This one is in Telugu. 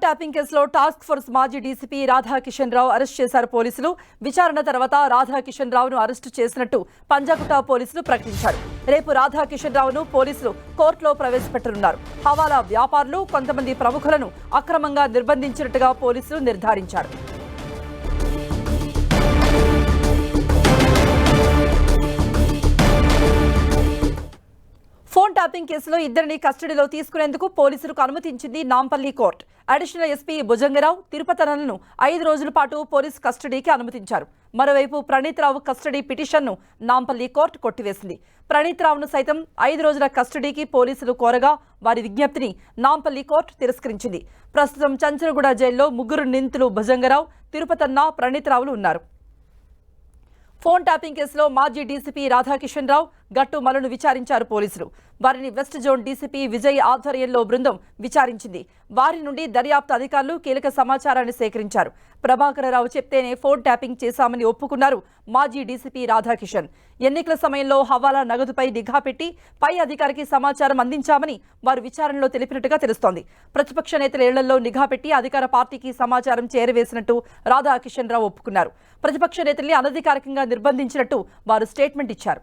ఫోన్ ట్యాపింగ్ కేసులో టాస్క్ ఫోర్స్ మాజీ డీసీపీ రాధాకిషన్ రావు అరెస్ట్ చేశారు పోలీసులు. విచారణ తర్వాత రాధాకిషన్ రావును అరెస్టు చేసినట్టు పంజాగుట్ట పోలీసులు ప్రకటించారు. రేపు రాధాకిషన్ రావును పోలీసులు కోర్టులో ప్రవేశపెట్టనున్నారు. హవాలా వ్యాపారులు కొంతమంది ప్రముఖులను అక్రమంగా నిర్బంధించినట్టుగా పోలీసులు నిర్ధారించారు. ఫోన్ కేసులో ఇద్దరిని కస్టడీలో తీసుకునేందుకు పోలీసులకు అనుమతించింది Nampally court. Additional SP Bhujangarao తిరుపతనలను ఐదు రోజుల పాటు పోలీస్ కస్టడీకి అనుమతించారు. మరోవైపు ప్రణీత్ రావు కస్టడీ పిటిషన్ను నాంపల్లి కోర్టు కొట్టివేసింది. ప్రణీత్ రావును సైతం ఐదు రోజుల కస్టడీకి పోలీసులు కోరగా వారి విజ్ఞప్తిని నాంపల్లి కోర్టు తిరస్కరించింది. ప్రస్తుతం చంచరగూడ జైల్లో ముగ్గురు నిందితులు భుజంగరావు తిరుపతన్న ప్రణీత్ రావులు ఉన్నారు. ఫోన్ ట్యాపింగ్ కేసులో మాజీ డీసీపీ రాధాకిషన్ రావు గట్టు మలను విచారించారు పోలీసులు. వారిని వెస్ట్ జోన్ డీసీపీ విజయ్ ఆధ్వర్యంలో బృందం విచారించింది. వారి నుండి దర్యాప్తు అధికారులు కీలక సమాచారాన్ని సేకరించారు. ప్రభాకరరావు చెప్తేనే ఫోన్ ట్యాపింగ్ చేశామని ఒప్పుకున్నారు మాజీ డీసీపీ రాధాకిషన్. ఎన్నికల సమయంలో హవాలా నగదుపై నిఘా పెట్టి పై అధికారికి సమాచారం అందించామని వారు విచారణలో తెలిపినట్టుగా తెలుస్తోంది. ప్రతిపక్ష నేతల ఇళ్ళలో నిఘా పెట్టి అధికార పార్టీకి సమాచారం చేరవేసినట్టు రాధాకిషన్ రావు ఒప్పుకున్నారు. ప్రతిపక్ష నేతల్ని అనధికారికంగా నిర్బంధించినట్టు వారు స్టేట్మెంట్ ఇచ్చారు.